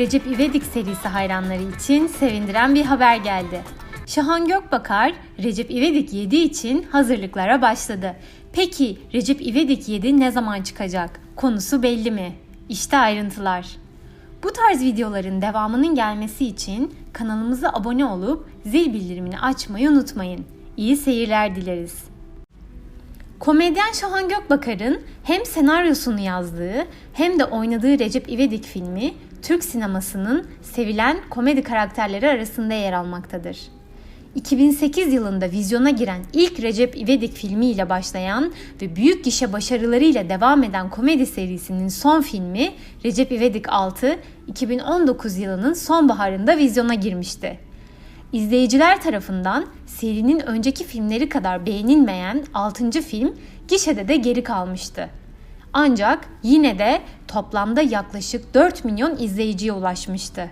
Recep İvedik serisi hayranları için sevindiren bir haber geldi. Şahan Gökbakar, Recep İvedik 7 için hazırlıklara başladı. Peki Recep İvedik 7 ne zaman çıkacak? Konusu belli mi? İşte ayrıntılar. Bu tarz videoların devamının gelmesi için kanalımıza abone olup zil bildirimini açmayı unutmayın. İyi seyirler dileriz. Komedyen Şahan Gökbakar'ın hem senaryosunu yazdığı hem de oynadığı Recep İvedik filmi Türk sinemasının sevilen komedi karakterleri arasında yer almaktadır. 2008 yılında vizyona giren ilk Recep İvedik filmiyle başlayan ve büyük gişe başarılarıyla devam eden komedi serisinin son filmi Recep İvedik 6 2019 yılının sonbaharında vizyona girmişti. İzleyiciler tarafından serinin önceki filmleri kadar beğenilmeyen 6. film gişede de geri kalmıştı. Ancak yine de toplamda yaklaşık 4 milyon izleyiciye ulaşmıştı.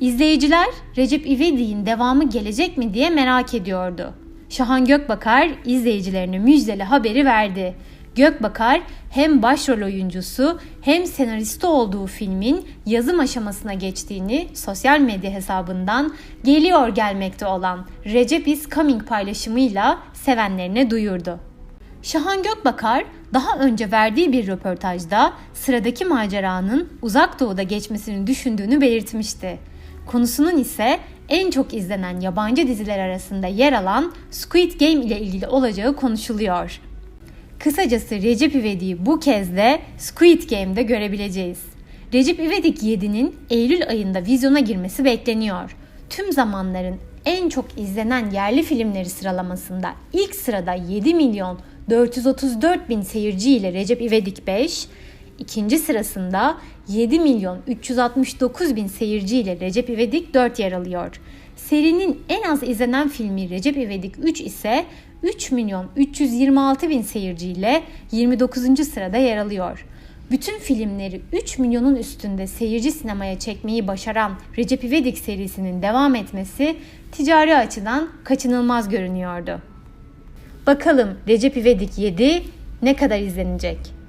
İzleyiciler Recep İvedik'in devamı gelecek mi diye merak ediyordu. Şahan Gökbakar izleyicilerine müjdeli haberi verdi. Gökbakar hem başrol oyuncusu hem senaristi olduğu filmin yazım aşamasına geçtiğini sosyal medya hesabından geliyor gelmekte olan Recep is Coming paylaşımıyla sevenlerine duyurdu. Şahan Gökbakar daha önce verdiği bir röportajda sıradaki maceranın uzak doğuda geçmesini düşündüğünü belirtmişti. Konusunun ise en çok izlenen yabancı diziler arasında yer alan Squid Game ile ilgili olacağı konuşuluyor. Kısacası Recep İvedik'i bu kez de Squid Game'de görebileceğiz. Recep İvedik 7'nin Eylül ayında vizyona girmesi bekleniyor. Tüm zamanların en çok izlenen yerli filmleri sıralamasında ilk sırada 7 milyon 434 bin seyirci ile Recep İvedik 5, ikinci sırasında 7 milyon 369 bin seyirci ile Recep İvedik 4 yer alıyor. Serinin en az izlenen filmi Recep İvedik 3 ise 3 milyon 326 bin seyirciyle 29. sırada yer alıyor. Bütün filmleri 3 milyonun üstünde seyirci sinemaya çekmeyi başaran Recep İvedik serisinin devam etmesi ticari açıdan kaçınılmaz görünüyordu. Bakalım Recep İvedik 7 ne kadar izlenecek?